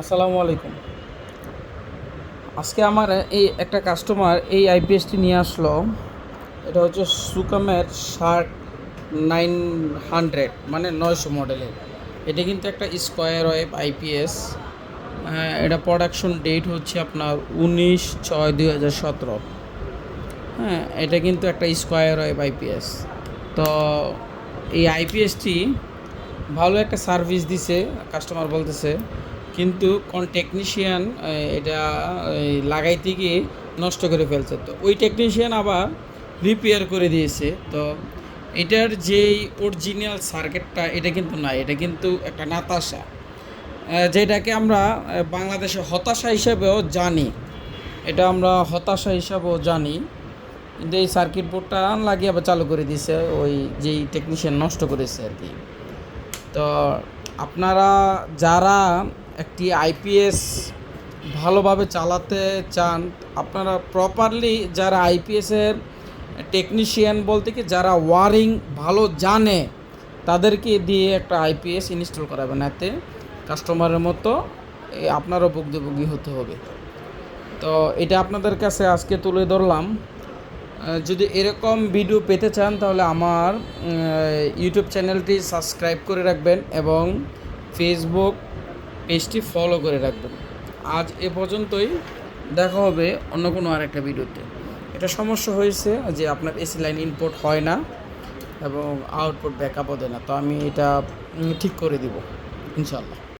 আসসালামু আলাইকুম। আজকে আমার এই একটা কাস্টমার এই আইপিএসটি নিয়ে আসলো। এটা হচ্ছে সুকামের শার্ক নাইন হান্ড্রেড মানে নয়শো মডেলের। এটা কিন্তু একটা স্কোয়ার ওয়েব আইপিএস এটা প্রোডাকশন ডেট হচ্ছে আপনার উনিশ ছয় দুই হাজার সতেরো। হ্যাঁ এটা কিন্তু একটা স্কোয়ার ওয়েব আইপিএস তো এই আইপিএসটি ভালো একটা সার্ভিস দিছে কাস্টমার বলতেছে। কিন্তু কোন টেকনিশিয়ান এটা লাগাইতে গিয়ে নষ্ট করে ফেলছে। তো ওই টেকনিশিয়ান আবার রিপেয়ার করে দিয়েছে। তো এটার যেই অরিজিনাল সার্কিটটা এটা কিন্তু না এটা কিন্তু একটা নাতাশা যেটাকে আমরা বাংলাদেশে হতাশা হিসাবেও জানি। এটা আমরা হতাশা হিসাবেও জানি। কিন্তু এই সার্কিট বোর্ডটা লাগিয়ে আবার চালু করে দিয়েছে, ওই যেই টেকনিশিয়ান নষ্ট করেছে আর কি। তো আপনারা, যারা একটি আইপিএস ভালোভাবে চালাতে চান, আপনারা প্রপারলি যারা আইপিএসের টেকনিশিয়ান বলতে কি, যারা ওয়ারিং ভালো জানে, তাদেরকে দিয়ে একটা আইপিএস ইনস্টল করাবেন। এতে কাস্টমারের মতো আপনারও ভুগি হতে হবে। তো এটা আপনাদের কাছে আজকে তুলে ধরলাম। যদি এরকম ভিডিও পেতে চান, তাহলে আমার ইউটিউব চ্যানেলটি সাবস্ক্রাইব করে রাখবেন এবং ফেসবুক পেজটি ফলো করে রাখবেন। আজ এ পর্যন্তই, দেখা হবে অন্য কোনো আরেকটা ভিডিওতে। এটা সমস্যা হয়েছে যে আপনার এসি লাইন ইনপুট হয় না এবং আউটপুট ব্যাকআপও দেয় না। তো আমি এটা ঠিক করে দিব ইনশাল্লাহ